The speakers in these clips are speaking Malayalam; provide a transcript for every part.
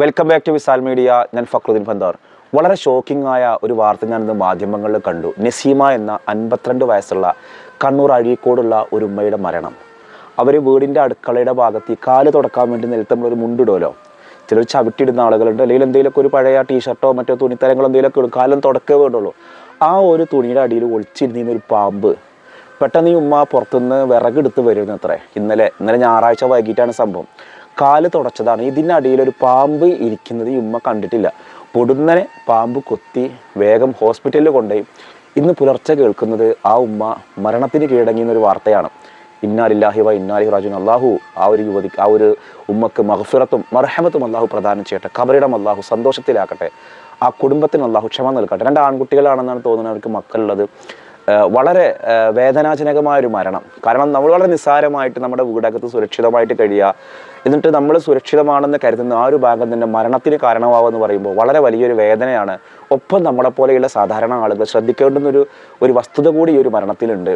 Welcome back to Visal media ഞാൻ ഫക്രുദ്ദീൻ ഫന്താർ വളരെ ഷോക്കിംഗ് ആയ ഒരു വാർത്ത ഞാൻ ഇന്ന് മാധ്യമങ്ങളിൽ കണ്ടു. നസീമ എന്ന അൻപത്തിരണ്ട് വയസ്സുള്ള കണ്ണൂർ അഴീക്കോടുള്ള ഒരു ഉമ്മയുടെ മരണം. അവർ വീടിന്റെ അടുക്കളയുടെ ഭാഗത്ത് ഈ കാൽ തുടക്കാൻ വേണ്ടി നിലത്ത് നമ്മളൊരു മുണ്ടിടുമല്ലോ ചിലർ ചവിട്ടിയിടുന്ന ആളുകളുണ്ട്. അല്ലെങ്കിൽ എന്തെങ്കിലുമൊക്കെ ഒരു പഴയ ടീഷർട്ടോ മറ്റോ തുണിത്തരങ്ങളോ എന്തെങ്കിലുമൊക്കെ ഇടും. കാലം തുടക്കേ വേണ്ടുള്ളൂ. ആ ഒരു തുണിയുടെ അടിയിൽ ഒളിച്ചിരുന്ന ഒരു പാമ്പ്. പെട്ടെന്ന് ഈ ഉമ്മ പുറത്തുനിന്ന് വിറകെടുത്ത് വരുന്നു അത്രേ ഇന്നലെ ഇന്നലെ ഞായറാഴ്ച വൈകിട്ടാണ് സംഭവം. കാൽ തുടച്ചതാണ്. ഇതിനടിയിൽ ഒരു പാമ്പ് ഇരിക്കുന്നത് ഈ ഉമ്മ കണ്ടിട്ടില്ല. പൊടുന്നനെ പാമ്പ് കൊത്തി വേഗം ഹോസ്പിറ്റലിൽ കൊണ്ടുപോയി. ഇന്ന് പുലർച്ചെ കേൾക്കുന്നത് ആ ഉമ്മ മരണത്തിന് കീഴടങ്ങിയ ഒരു വാർത്തയാണ്. ഇന്നാലില്ലാഹി വ ഇന്നാലി റാജുൻ അള്ളാഹു ആ ഒരു യുവതി ആ ഒരു ഉമ്മക്ക് മഹഫിറത്തും മർഹമത്തും അള്ളാഹു പ്രദാനം ചെയ്യട്ടെ. കബറിടം അള്ളാഹു സന്തോഷത്തിലാക്കട്ടെ. ആ കുടുംബത്തിന് അള്ളാഹു ക്ഷമ നൽകട്ടെ. രണ്ട് ആൺകുട്ടികളാണെന്നാണ് തോന്നുന്നത് അവർക്ക് മക്കളുള്ളത്. വളരെ വേദനാജനകമായ ഒരു മരണം. കാരണം നമ്മൾ വളരെ നിസ്സാരമായിട്ട് നമ്മുടെ വീടകത്ത് സുരക്ഷിതമായിട്ട് കഴിയുക. എന്നിട്ട് നമ്മൾ സുരക്ഷിതമാണെന്ന് കരുതുന്ന ആ ഒരു ഭാഗം തന്നെ മരണത്തിന് കാരണമാവുമെന്ന് പറയുമ്പോൾ വളരെ വലിയൊരു വേദനയാണ്. ഒപ്പം നമ്മളെ പോലെയുള്ള സാധാരണ ആളുകൾ ശ്രദ്ധിക്കേണ്ടുന്നൊരു ഒരു വസ്തുത കൂടി ഈ ഒരു മരണത്തിലുണ്ട്.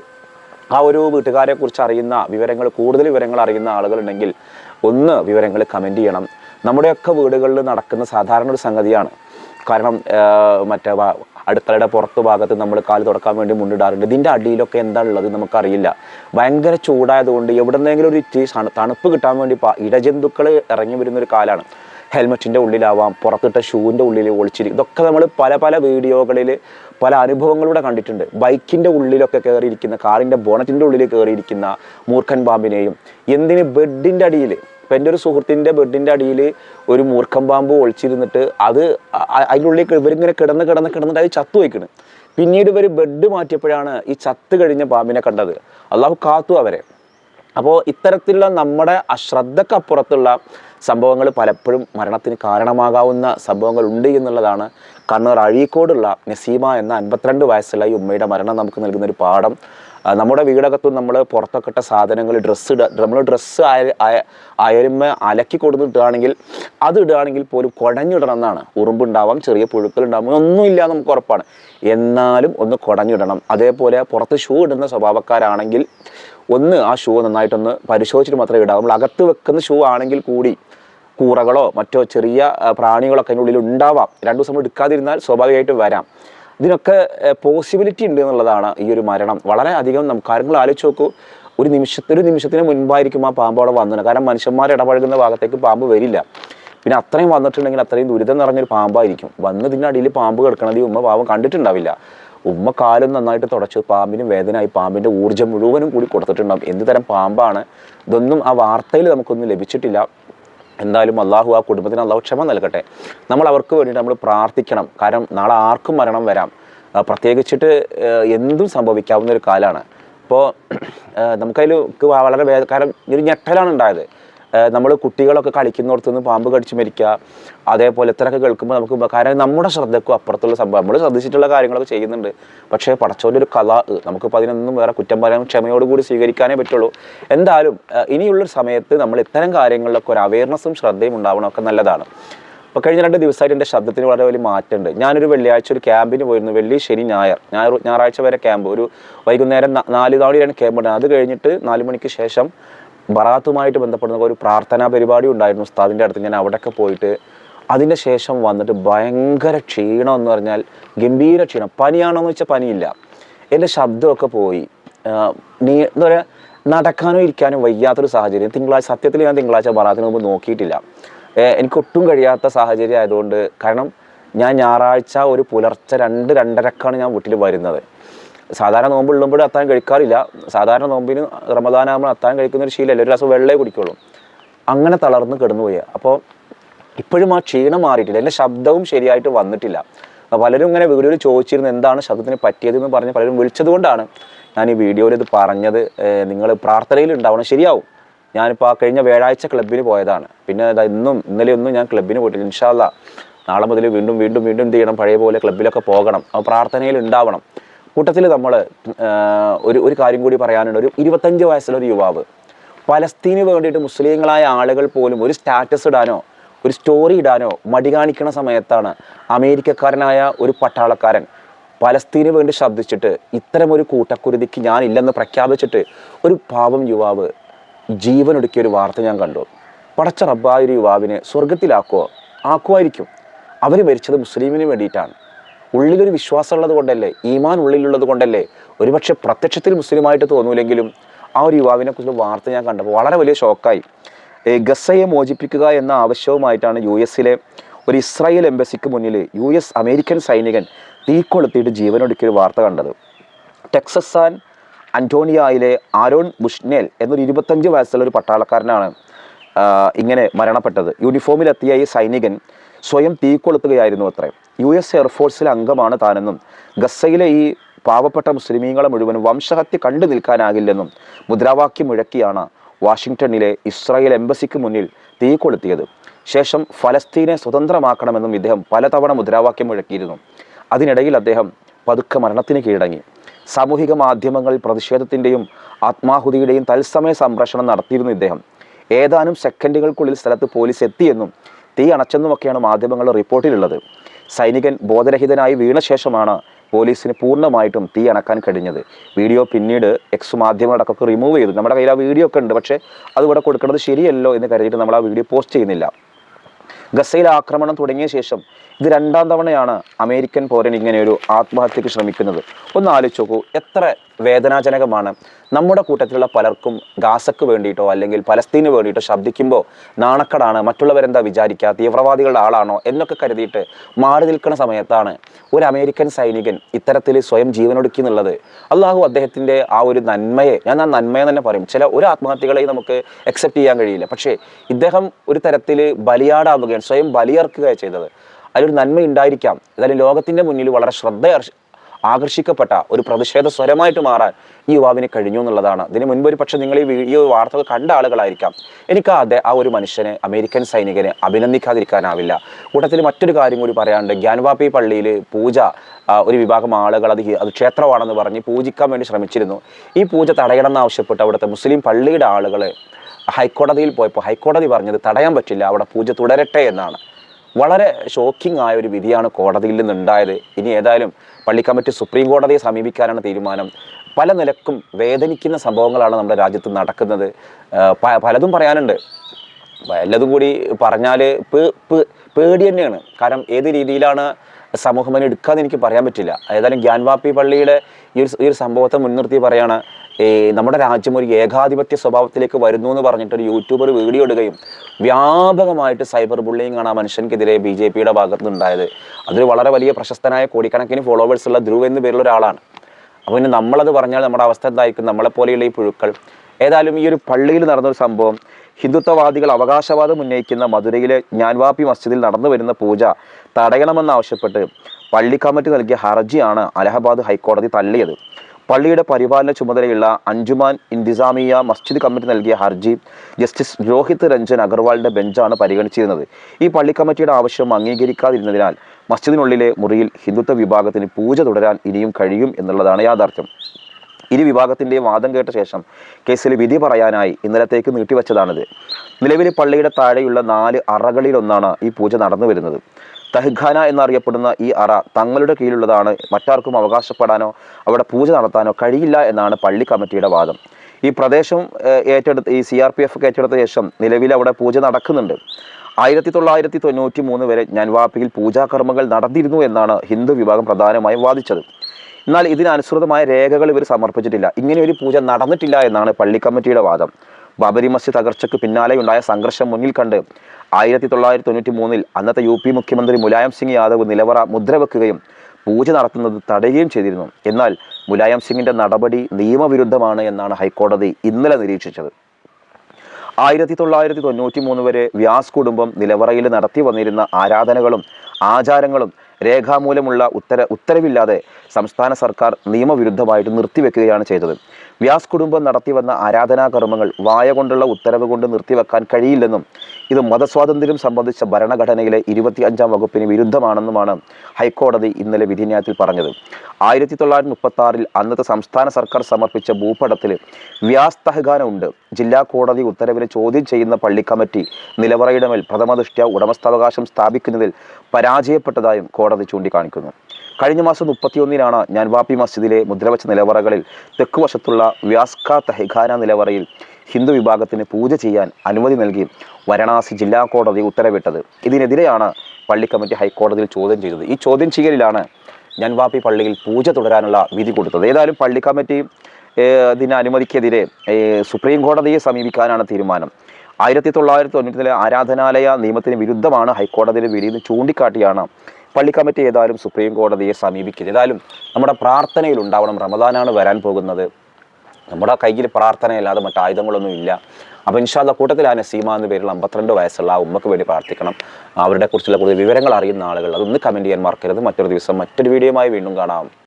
ആ ഒരു വീട്ടുകാരെ കുറിച്ച് അറിയുന്ന വിവരങ്ങൾ കൂടുതൽ വിവരങ്ങൾ അറിയുന്ന ആളുകളുണ്ടെങ്കിൽ ഒന്ന് വിവരങ്ങൾ കമന്റ് ചെയ്യണം. നമ്മുടെയൊക്കെ വീടുകളിൽ നടക്കുന്ന സാധാരണ ഒരു സംഗതിയാണ്. കാരണം മറ്റേ അടുക്കളയുടെ പുറത്ത് ഭാഗത്ത് നമ്മൾ കാൽ തുടക്കാൻ വേണ്ടി മുണ്ടിടാറുണ്ട്. ഇതിന്റെ അടിയിലൊക്കെ എന്താ ഉള്ളത് നമുക്കറിയില്ല. ഭയങ്കര ചൂടായതുകൊണ്ട് എവിടെന്നെങ്കിലും ഒരു തണുപ്പ് കിട്ടാൻ വേണ്ടി ഇടജന്തുക്കൾ ഇറങ്ങി വരുന്ന ഒരു കാലാണ്. ഹെൽമെറ്റിന്റെ ഉള്ളിലാവാം പുറത്തിട്ട ഷൂവിന്റെ ഉള്ളിൽ ഒളിച്ചിരിക്കും ഇതൊക്കെ നമ്മൾ പല പല വീഡിയോകളിൽ പല അനുഭവങ്ങളിലൂടെ കണ്ടിട്ടുണ്ട്. ബൈക്കിന്റെ ഉള്ളിലൊക്കെ കയറിയിരിക്കുന്ന കാറിന്റെ ബോണറ്റിന്റെ ഉള്ളിൽ കയറിയിരിക്കുന്ന മൂർഖൻ പാമ്പിനെയും എന്തിന് ബെഡിന്റെ അടിയിൽ ഇപ്പം എന്റെ ഒരു സുഹൃത്തിന്റെ ബെഡിന്റെ അടിയിൽ ഒരു മൂർഖൻ പാമ്പ് ഒളിച്ചിരുന്നിട്ട് അത് അതിനുള്ളിൽ ഇവരിങ്ങനെ കിടന്ന് കിടന്ന് കിടന്നിട്ട് അത് ചത്തു പിന്നീട് ഇവർ ബെഡ് മാറ്റിയപ്പോഴാണ് ഈ ചത്ത് കഴിഞ്ഞ പാമ്പിനെ കണ്ടത്. അള്ളാഹു കാത്തു അവരെ. അപ്പോൾ ഇത്തരത്തിലുള്ള നമ്മുടെ അശ്രദ്ധക്കപ്പുറത്തുള്ള സംഭവങ്ങൾ പലപ്പോഴും മരണത്തിന് കാരണമാകാവുന്ന സംഭവങ്ങൾ ഉണ്ട് എന്നുള്ളതാണ് കണ്ണൂർ അഴീക്കോടുള്ള നസീമ എന്ന അൻപത്തിരണ്ട് വയസ്സുള്ള ഈ ഉമ്മയുടെ മരണം നമുക്ക് നൽകുന്ന ഒരു പാഠം. നമ്മുടെ വീടകത്തും നമ്മൾ പുറത്തൊക്കെ ഇട്ട സാധനങ്ങൾ ഡ്രസ്സ് ഇടുക. നമ്മൾ ഡ്രസ്സ് ആയ അയരുമ്മ അലക്കി കൊടുത്തിട്ടാണെങ്കിൽ അത് ഇടുകയാണെങ്കിൽ പോലും കുടഞ്ഞിടണം എന്നാണ്. ഉറുമ്പുണ്ടാവാം ചെറിയ പുഴുക്കൾ ഉണ്ടാവും ഒന്നുമില്ല നമുക്ക് ഉറപ്പാണ്. എന്നാലും ഒന്ന് കുടഞ്ഞിടണം. അതേപോലെ പുറത്ത് ഷൂ ഇടുന്ന സ്വഭാവക്കാരാണെങ്കിൽ ഒന്ന് ആ ഷൂ നന്നായിട്ടൊന്ന് പരിശോധിച്ചിട്ട് മാത്രമേ ഇടാവൂ. നമ്മൾ അകത്ത് വെക്കുന്ന ഷൂ ആണെങ്കിൽ കൂടി കൂറകളോ മറ്റോ ചെറിയ പ്രാണികളൊക്കെ അതിന്റെ ഉള്ളിൽ ഉണ്ടാവാം. രണ്ടു ദിവസം എടുക്കാതിരുന്നാൽ സ്വാഭാവികമായിട്ട് വരാം. ഇതിനൊക്കെ പോസിബിലിറ്റി ഉണ്ട് എന്നുള്ളതാണ് ഈ ഒരു മരണം. വളരെ അധികം നമുക്ക് കാര്യങ്ങൾ ആലോചിച്ച് നോക്കൂ. ഒരു നിമിഷത്തിന് ഒരു നിമിഷത്തിന് മുൻപായിരിക്കും ആ പാമ്പ് അവിടെ വന്നത്. കാരണം മനുഷ്യന്മാർ ഇടപഴകുന്ന ഭാഗത്തേക്ക് പാമ്പ് വരില്ല. പിന്നെ അത്രയും വന്നിട്ടുണ്ടെങ്കിൽ അത്രയും ദുരിതം നിറഞ്ഞൊരു പാമ്പായിരിക്കും. വന്നതിന്റെ അടിയിൽ പാമ്പ് കിടക്കണത് ഉമ്മ പാവം കണ്ടിട്ടുണ്ടാവില്ല. ഉമ്മ കാലും നന്നായിട്ട് തുടച്ച്. പാമ്പിന് വേദനയായി. പാമ്പിന്റെ ഊർജം മുഴുവനും കൂടി കൊടുത്തിട്ടുണ്ടാവും എന്ത് തരം പാമ്പാണ്? ഇതൊന്നും ആ വാർത്തയിൽ നമുക്കൊന്നും ലഭിച്ചിട്ടില്ല. എന്തായാലും അള്ളാഹു ആ കുടുംബത്തിന് അള്ളാഹു ക്ഷമ നൽകട്ടെ. നമ്മൾ അവർക്ക് വേണ്ടിയിട്ട് നമ്മൾ പ്രാർത്ഥിക്കണം. കാരണം നാളെ ആർക്കും മരണം വരാം. പ്രത്യേകിച്ചിട്ട് എന്തും സംഭവിക്കാവുന്ന ഒരു കാലമാണ് അപ്പോൾ നമുക്കതിൽ വളരെ കാരണം ഒരു ഞെട്ടലാണ് ഉണ്ടായത്. നമ്മൾ കുട്ടികളൊക്കെ കളിക്കുന്നിടത്തുനിന്ന് പാമ്പ് കടിച്ച് മരിക്കുക അതേപോലെ ഇത്രയൊക്കെ കേൾക്കുമ്പോൾ നമുക്ക് കാരണം നമ്മുടെ ശ്രദ്ധക്കും അപ്പുറത്തുള്ള സംഭവം. നമ്മൾ ശ്രദ്ധിച്ചിട്ടുള്ള കാര്യങ്ങളൊക്കെ ചെയ്യുന്നുണ്ട്. പക്ഷേ പടച്ചോന്റെ ഒരു കഥ നമുക്കിപ്പോൾ അതിനൊന്നും വേറെ കുറ്റം പറയാൻ ക്ഷമയോടുകൂടി സ്വീകരിക്കാനേ പറ്റുള്ളൂ. എന്തായാലും ഇനിയുള്ളൊരു സമയത്ത് നമ്മൾ ഇത്തരം കാര്യങ്ങളിലൊക്കെ ഒരു അവയർനെസ്സും ശ്രദ്ധയും ഉണ്ടാവണമൊക്കെ നല്ലതാണ്. അപ്പോൾ കഴിഞ്ഞ രണ്ട് ദിവസമായിട്ട് എന്റെ ശബ്ദത്തിന് വളരെ വലിയ മാറ്റമുണ്ട്. ഞാനൊരു വെള്ളിയാഴ്ച ഒരു ക്യാമ്പിന് പോയിരുന്നു. വെള്ളി ശനി ഞായർ. ഞായർ ഞായറാഴ്ച വരെ ക്യാമ്പ്. ഒരു വൈകുന്നേരം നാല് തവണയാണ് ക്യാമ്പ് അത് കഴിഞ്ഞിട്ട് നാല് മണിക്ക് ശേഷം ബറാത്തുമായിട്ട് ബന്ധപ്പെടുന്ന ഒരു പ്രാർത്ഥനാ പരിപാടി ഉണ്ടായിരുന്നു ഉസ്താദിന്റെ അടുത്ത്. ഞാൻ അവിടെയൊക്കെ പോയിട്ട് അതിന്റെ ശേഷം വന്നിട്ട് ഭയങ്കര ക്ഷീണം എന്ന് പറഞ്ഞാൽ ഗംഭീര ക്ഷീണം. പനിയാണോ എന്ന് വെച്ചാൽ പനിയില്ല. എന്റെ ശബ്ദമൊക്കെ പോയി. നീ എന്താ പറയുക നടക്കാനോ ഇരിക്കാനോ വയ്യാത്തൊരു സാഹചര്യം. തിങ്കളാഴ്ച സത്യത്തിൽ ഞാൻ തിങ്കളാഴ്ച ബറാത്തിന് മുമ്പ് നോക്കിയിട്ടില്ല. എനിക്ക് ഒട്ടും കഴിയാത്ത സാഹചര്യം ആയതുകൊണ്ട് കാരണം ഞാൻ ഞായറാഴ്ച ഒരു പുലർച്ചെ രണ്ട് രണ്ടരക്കാണ് ഞാൻ വീട്ടിൽ വരുന്നത്. സാധാരണ നോമ്പ് ഉള്ളുമ്പോൾ അത്താൻ കഴിക്കാറില്ല. സാധാരണ നോമ്പിന് റമദാനാകുമ്പോൾ അത്താൻ കഴിക്കുന്ന ഒരു ശീലമല്ല? ഒരു ഗ്ലാസ് വെള്ളേ കുടിക്കുള്ളൂ. അങ്ങനെ തളർന്ന് കിടന്നുപോയി അപ്പോൾ ഇപ്പോഴും ആ ക്ഷീണം മാറിയിട്ടില്ല. എന്റെ ശബ്ദവും ശരിയായിട്ട് വന്നിട്ടില്ല. പലരും ഇങ്ങനെ വീഡിയോയിൽ ചോദിച്ചിരുന്നു എന്താണ് ശബ്ദത്തിന് പറ്റിയതെന്ന് പറഞ്ഞ് പലരും വിളിച്ചതുകൊണ്ടാണ് ഞാൻ ഈ വീഡിയോയിൽ ഇത് പറഞ്ഞത്. നിങ്ങൾ പ്രാർത്ഥനയിൽ ഉണ്ടാവണം. ശരിയാവും. ഞാനിപ്പോൾ ആ കഴിഞ്ഞ വ്യാഴാഴ്ച ക്ലബിന് പോയതാണ്. പിന്നെ ഇന്നും ഇന്നലെ ഒന്നും ഞാൻ ക്ലബിന് പോയിട്ടില്ല. ഇൻഷാല്ല നാളെ മുതൽ വീണ്ടും വീണ്ടും വീണ്ടും എന്ത് ചെയ്യണം? പഴയ പോലെ ക്ലബിലൊക്കെ പോകണം. അപ്പോൾ പ്രാർത്ഥനയിൽ ഉണ്ടാവണം. കൂട്ടത്തിൽ നമ്മൾ ഒരു ഒരു കാര്യം കൂടി പറയാനുണ്ട്. ഒരു ഇരുപത്തഞ്ച് വയസ്സുള്ള ഒരു യുവാവ് പലസ്തീന് വേണ്ടിയിട്ട് മുസ്ലിങ്ങളായ ആളുകൾ പോലും ഒരു സ്റ്റാറ്റസ് ഇടാനോ ഒരു സ്റ്റോറി ഇടാനോ മടി കാണിക്കുന്ന സമയത്താണ് അമേരിക്കക്കാരനായ ഒരു പട്ടാളക്കാരൻ പലസ്തീന് വേണ്ടി ശബ്ദിച്ചിട്ട് ഇത്തരമൊരു കൂട്ടക്കുരുതിക്ക് ഞാനില്ലെന്ന് പ്രഖ്യാപിച്ചിട്ട് ഒരു പാവം യുവാവ് ജീവനൊടുക്കിയ ഒരു വാർത്ത ഞാൻ കണ്ടു. പടച്ച റബ്ബായ ഒരു യുവാവിനെ സ്വർഗത്തിലാക്കുമോ ആക്കുമായിരിക്കും. അവർ മരിച്ചത് മുസ്ലിമിന് വേണ്ടിയിട്ടാണ്. ഉള്ളിലൊരു വിശ്വാസമുള്ളത് കൊണ്ടല്ലേ ഈമാൻ ഉള്ളിലുള്ളത് കൊണ്ടല്ലേ ഒരുപക്ഷെ പ്രത്യക്ഷത്തിൽ മുസ്ലിമായിട്ട് തോന്നൂലെങ്കിലും ആ ഒരു യുവാവിനെ കുറിച്ച് വാർത്ത ഞാൻ കണ്ടപ്പോൾ വളരെ വലിയ ഷോക്കായി. ഗസയെ മോചിപ്പിക്കുക എന്ന ആവശ്യവുമായിട്ടാണ് യു എസിലെ ഒരു ഇസ്രായേൽ എംബസിക്ക് മുന്നിൽ യു എസ് അമേരിക്കൻ സൈനികൻ തീക്കൊളുത്തിയിട്ട് ജീവനൊടുക്കിയ ഒരു വാർത്ത കണ്ടത്. ടെക്സസ് ആൻ അന്റോണിയയിലെ ആരോൺ ബുഷ്നേൽ എന്നൊരു ഇരുപത്തഞ്ച് വയസ്സുള്ള ഒരു പട്ടാളക്കാരനാണ് ഇങ്ങനെ മരണപ്പെട്ടത്. യൂണിഫോമിലെത്തിയ ഈ സൈനികൻ സ്വയം തീ കൊളുത്തുകയായിരുന്നു അത്രേ. യു എസ് എയർഫോഴ്സിലെ അംഗമാണ് താനെന്നും ഗസയിലെ ഈ പാവപ്പെട്ട മുസ്ലിമീങ്ങളെ മുഴുവൻ വംശഹത്യ കണ്ടു നിൽക്കാനാകില്ലെന്നും മുദ്രാവാക്യം മുഴക്കിയാണ് വാഷിങ്ടണിലെ ഇസ്രായേൽ എംബസിക്ക് മുന്നിൽ തീ കൊളുത്തിയത്. ശേഷം ഫലസ്തീനെ സ്വതന്ത്രമാക്കണമെന്നും ഇദ്ദേഹം പലതവണ മുദ്രാവാക്യം മുഴക്കിയിരുന്നു. അതിനിടയിൽ അദ്ദേഹം പതുക്കെ മരണത്തിന് കീഴടങ്ങി. സാമൂഹിക മാധ്യമങ്ങളിൽ പ്രതിഷേധത്തിന്റെയും ആത്മാഹുതിയുടെയും തത്സമയ സംപ്രേഷണം നടത്തിയിരുന്നു ഇദ്ദേഹം. ഏതാനും സെക്കൻഡുകൾക്കുള്ളിൽ സ്ഥലത്ത് പോലീസ് എത്തിയെന്നും തീ അണച്ചെന്നുമൊക്കെയാണ് മാധ്യമങ്ങളുടെ റിപ്പോർട്ടിലുള്ളത്. സൈനികൻ ബോധരഹിതനായി വീണ ശേഷമാണ് പോലീസിന് പൂർണമായിട്ടും തീ അണക്കാൻ കഴിഞ്ഞത്. വീഡിയോ പിന്നീട് എക്സ് മാധ്യമങ്ങളടക്കമൊക്കെ റിമൂവ് ചെയ്തു. നമ്മുടെ കയ്യിൽ ആ വീഡിയോ ഒക്കെ ഉണ്ട്. പക്ഷേ അത് കൊടുക്കുന്നത് ശരിയല്ലോ എന്ന് കരുതിയിട്ട് നമ്മൾ ആ വീഡിയോ പോസ്റ്റ് ചെയ്യുന്നില്ല. ഗസയിൽ ആക്രമണം തുടങ്ങിയ ശേഷം ഇത് രണ്ടാം തവണയാണ് അമേരിക്കൻ പൗരൻ ഇങ്ങനെ ഒരു ആത്മഹത്യക്ക് ശ്രമിക്കുന്നത്. ഒന്ന് ആലോചിച്ച് നോക്കൂ. എത്ര വേദനാജനകമാണ്. നമ്മുടെ കൂട്ടത്തിലുള്ള പലർക്കും ഗാസക്ക് വേണ്ടിയിട്ടോ അല്ലെങ്കിൽ പലസ്തീന് വേണ്ടിയിട്ടോ ശബ്ദിക്കുമ്പോൾ നാണക്കടാണ്. മറ്റുള്ളവരെന്താ വിചാരിക്കുക തീവ്രവാദികളുടെ ആളാണോ? എന്നൊക്കെ കരുതിയിട്ട് മാറി നിൽക്കുന്ന സമയത്താണ് ഒരു അമേരിക്കൻ സൈനികൻ ഇത്തരത്തിൽ സ്വയം ജീവനൊടുക്കി എന്നുള്ളത്. അള്ളാഹു അദ്ദേഹത്തിന്റെ ആ ഒരു നന്മയെ ഞാൻ ആ നന്മയെ തന്നെ പറയും. ചില ഒരു ആത്മഹത്യകളെയും നമുക്ക് അക്സെപ്റ്റ് ചെയ്യാൻ കഴിയില്ല. പക്ഷേ ഇദ്ദേഹം ഒരു തരത്തിൽ ബലിയാടാവുകയാണ് സ്വയം ബലിയർക്കുകയാണ് ചെയ്തത്. അതിലൊരു നന്മ ഉണ്ടായിരിക്കാം ഏതായാലും ലോകത്തിന്റെ മുന്നിൽ വളരെ ശ്രദ്ധ ആകർഷിക്കപ്പെട്ട ഒരു പ്രതിഷേധ സ്വരമായിട്ട് മാറാൻ ഈ യുവാവിന് കഴിഞ്ഞു എന്നുള്ളതാണ്. ഇതിന് മുൻപ് ഒരു പക്ഷേ നിങ്ങൾ ഈ വീഡിയോ വാർത്തകൾ കണ്ട ആളുകളായിരിക്കാം. എനിക്ക് അതെ ആ ഒരു മനുഷ്യനെ അമേരിക്കൻ സൈനികനെ അഭിനന്ദിക്കാതിരിക്കാനാവില്ല. കൂട്ടത്തിൽ മറ്റൊരു കാര്യം കൂടി പറയാനുണ്ട്. ഗ്യാൻവാപ്പി പള്ളിയിൽ പൂജ ഒരു വിഭാഗം ആളുകൾ അത് അത് ക്ഷേത്രമാണെന്ന് പറഞ്ഞ് പൂജിക്കാൻ വേണ്ടി ശ്രമിച്ചിരുന്നു. ഈ പൂജ തടയണമെന്ന് ആവശ്യപ്പെട്ട് അവിടുത്തെ മുസ്ലിം പള്ളിയുടെ ആളുകൾ ഹൈക്കോടതിയിൽ പോയപ്പോൾ ഹൈക്കോടതി പറഞ്ഞത് തടയാൻ പറ്റില്ല അവിടെ പൂജ തുടരട്ടെ എന്നാണ്. വളരെ ഷോക്കിംഗ് ആയ ഒരു വിധിയാണ് കോടതിയിൽ നിന്നുണ്ടായത്. ഇനി ഏതായാലും പള്ളി കമ്മിറ്റി സുപ്രീം കോടതിയെ സമീപിക്കാനാണ് തീരുമാനം. പല നിലക്കും വേദനിക്കുന്ന സംഭവങ്ങളാണ് നമ്മുടെ രാജ്യത്ത് നടക്കുന്നത്. പലതും പറയാനുണ്ട്. വല്ലതും കൂടി പറഞ്ഞാൽ പേടി തന്നെയാണ്. കാരണം ഏത് രീതിയിലാണ് സമൂഹം അതിനെ എടുക്കാതെ എനിക്ക് പറയാൻ പറ്റില്ല. ഏതായാലും ഗ്യാൻവാപ്പി പള്ളിയുടെ ഈ ഒരു ഈ ഒരു സംഭവത്തെ മുൻനിർത്തി പറയാണ് ഈ നമ്മുടെ രാജ്യം ഒരു ഏകാധിപത്യ സ്വഭാവത്തിലേക്ക് വരുന്നു എന്ന് പറഞ്ഞിട്ട് ഒരു യൂട്യൂബർ വീഡിയോ ഇടുകയും വ്യാപകമായിട്ട് സൈബർ ബുള്ളിങ് ആണ് ആ മനുഷ്യൻക്കെതിരെ ബി ജെ പിയുടെ ഭാഗത്ത് നിന്നുണ്ടായത് അതൊരു വളരെ വലിയ പ്രശസ്തനായ കോടിക്കണക്കിന് ഫോളോവേഴ്സ് ഉള്ള ധ്രുവ് എന്ന് പേരുള്ള ഒരാളാണ് അപ്പോൾ പിന്നെ നമ്മളത് പറഞ്ഞാൽ നമ്മുടെ അവസ്ഥ എന്തായിരിക്കും? നമ്മളെപ്പോലെയുള്ള ഈ പുഴുക്കൾ. ഏതായാലും ഈ ഒരു പള്ളിയിൽ നടന്നൊരു സംഭവം ഹിന്ദുത്വവാദികൾ അവകാശവാദം ഉന്നയിക്കുന്ന മധുരയിലെ ജ്ഞാൻവാപ്പി മസ്ജിദിൽ നടന്നു വരുന്ന പൂജ തടയണമെന്നാവശ്യപ്പെട്ട് പള്ളി കമ്മിറ്റി നൽകിയ ഹർജിയാണ് അലഹബാദ് ഹൈക്കോടതി തള്ളിയത്. പള്ളിയുടെ പരിപാലന ചുമതലയുള്ള അഞ്ജുമാൻ ഇന്തിസാമിയ മസ്ജിദ് കമ്മിറ്റി നൽകിയ ഹർജി ജസ്റ്റിസ് രോഹിത് രഞ്ജൻ അഗർവാളിന്റെ ബെഞ്ചാണ് പരിഗണിച്ചിരുന്നത്. ഈ പള്ളി കമ്മിറ്റിയുടെ ആവശ്യം അംഗീകരിക്കാതിരുന്നതിനാൽ മസ്ജിദിനുള്ളിലെ മുറിയിൽ ഹിന്ദുത്വ വിഭാഗത്തിന് പൂജ തുടരാൻ ഇനിയും കഴിയും എന്നുള്ളതാണ് യാഥാർത്ഥ്യം. ഇരു വിഭാഗത്തിന്റെയും വാദം കേട്ട ശേഷം കേസിൽ വിധി പറയാനായി ഇന്നലത്തേക്ക് നീട്ടിവെച്ചതാണിത്. നിലവിൽ പള്ളിയുടെ താഴെയുള്ള നാല് അറകളിലൊന്നാണ് ഈ പൂജ നടന്നു വരുന്നത്. തഹ്ഖാന എന്നറിയപ്പെടുന്ന ഈ അറ തങ്ങളുടെ കീഴിലുള്ളതാണ്. മറ്റാർക്കും അവകാശപ്പെടാനോ അവിടെ പൂജ നടത്താനോ കഴിയില്ല എന്നാണ് പള്ളി കമ്മിറ്റിയുടെ വാദം. ഈ പ്രദേശം ഏറ്റെടുത്ത് ഈ സി ആർ പി എഫ് ഏറ്റെടുത്ത ശേഷം നിലവിൽ അവിടെ പൂജ നടക്കുന്നുണ്ട്. ആയിരത്തി തൊള്ളായിരത്തി തൊണ്ണൂറ്റി മൂന്ന് വരെ ഞാൻവാപ്പിയിൽ പൂജാകർമ്മങ്ങൾ നടന്നിരുന്നു എന്നാണ് ഹിന്ദു വിഭാഗം പ്രധാനമായും വാദിച്ചത്. എന്നാൽ ഇതിനനുസൃതമായ രേഖകൾ ഇവർ സമർപ്പിച്ചിട്ടില്ല. ഇങ്ങനെ ഒരു പൂജ നടന്നിട്ടില്ല എന്നാണ് പള്ളി കമ്മിറ്റിയുടെ വാദം. ബാബരി മസ്ജിദ് തകർച്ചയ്ക്ക് പിന്നാലെ ഉണ്ടായ സംഘർഷം മുന്നിൽ കണ്ട് ആയിരത്തി തൊള്ളായിരത്തി തൊണ്ണൂറ്റി മൂന്നിൽ അന്നത്തെ യു പി മുഖ്യമന്ത്രി മുലായം സിംഗ് യാദവ് നിലവറ മുദ്ര വെക്കുകയും പൂജ നടത്തുന്നത് തടയുകയും ചെയ്തിരുന്നു. എന്നാൽ മുലായം സിംഗിന്റെ നടപടി നിയമവിരുദ്ധമാണ് എന്നാണ് ഹൈക്കോടതി ഇന്നലെ നിരീക്ഷിച്ചത്. ആയിരത്തി തൊള്ളായിരത്തി തൊണ്ണൂറ്റി മൂന്ന് വരെ വ്യാസ് കുടുംബം നിലവറയിൽ നടത്തി വന്നിരുന്ന ആരാധനകളും ആചാരങ്ങളും രേഖാമൂലമുള്ള ഉത്തര ഉത്തരവില്ലാതെ സംസ്ഥാന സർക്കാർ നിയമവിരുദ്ധമായിട്ട് നിർത്തിവെക്കുകയാണ് ചെയ്തത്. വ്യാസ് കുടുംബം നടത്തി വന്ന ആരാധനാകർമ്മങ്ങൾ വായ കൊണ്ടുള്ള ഉത്തരവ് കൊണ്ട് നിർത്തിവെക്കാൻ കഴിയില്ലെന്നും ഇത് മതസ്വാതന്ത്ര്യം സംബന്ധിച്ച ഭരണഘടനയിലെ ഇരുപത്തി അഞ്ചാം വകുപ്പിന് വിരുദ്ധമാണെന്നുമാണ് ഹൈക്കോടതി ഇന്നലെ വിധിന്യായത്തിൽ പറഞ്ഞത്. ആയിരത്തി തൊള്ളായിരത്തി മുപ്പത്തി ആറിൽ അന്നത്തെ സംസ്ഥാന സർക്കാർ സമർപ്പിച്ച ഭൂപടത്തിൽ വ്യാസ് തഹ്ഗാനമുണ്ട് ജില്ലാ കോടതി ഉത്തരവിനെ ചോദ്യം ചെയ്യുന്ന പള്ളി കമ്മിറ്റി നിലവറയുടെ മേൽ പ്രഥമദൃഷ്ട്യ ഉടമസ്ഥാവകാശം സ്ഥാപിക്കുന്നതിൽ പരാജയപ്പെട്ടതായും കോടതി ചൂണ്ടിക്കാണിക്കുന്നു. കഴിഞ്ഞ മാസം മുപ്പത്തിയൊന്നിനാണ് ഞാൻവാപ്പി മസ്ജിദിലെ മുദ്രവച്ച നിലവറകളിൽ തെക്കുവശത്തുള്ള വ്യാസ്ക തഹിഖാന നിലവറയിൽ ഹിന്ദു വിഭാഗത്തിന് പൂജ ചെയ്യാൻ അനുമതി നൽകി വാരണാസി ജില്ലാ കോടതി ഉത്തരവിട്ടത്. ഇതിനെതിരെയാണ് പള്ളി കമ്മിറ്റി ഹൈക്കോടതിയിൽ ചോദ്യം ചെയ്തത്. ഈ ചോദ്യം ചെയ്യലിലാണ് ഞാൻ വാപ്പി പള്ളിയിൽ പൂജ തുടരാനുള്ള വിധി കൊടുത്തത്. ഏതായാലും പള്ളി കമ്മിറ്റി ഇതിന് അനുമതിക്കെതിരെ സുപ്രീം കോടതിയെ സമീപിക്കാനാണ് തീരുമാനം. ആയിരത്തി തൊള്ളായിരത്തി തൊണ്ണൂറ്റിലെ ആരാധനാലയ നിയമത്തിന് വിരുദ്ധമാണ് ഹൈക്കോടതിയുടെ വിധി എന്ന് ചൂണ്ടിക്കാട്ടിയാണ് പള്ളി കമ്മിറ്റി ഏതായാലും സുപ്രീം കോടതിയെ സമീപിക്കുന്നത് ഏതായാലും നമ്മുടെ പ്രാർത്ഥനയിൽ ഉണ്ടാവണം. റമദാനാണ് വരാൻ പോകുന്നത്. നമ്മുടെ കയ്യിൽ പ്രാർത്ഥനയല്ലാതെ മറ്റു ആയുധങ്ങളൊന്നും ഇല്ല. അപ്പോൾ ഇൻഷാല്ല കൂട്ടത്തിൽ ആ നസീമ എന്ന പേരിൽ അമ്പത്തിരണ്ട് വയസ്സുള്ള ആ ഉമ്മക്ക് വേണ്ടി പ്രാർത്ഥിക്കണം. അവരുടെ കുറിച്ചുള്ള കൂടുതൽ വിവരങ്ങൾ അറിയുന്ന ആളുകൾ അതൊന്ന് കമന്റ് ചെയ്യാൻ മറക്കരുത്. മറ്റൊരു ദിവസം മറ്റൊരു വീഡിയോയുമായി വീണ്ടും കാണാം.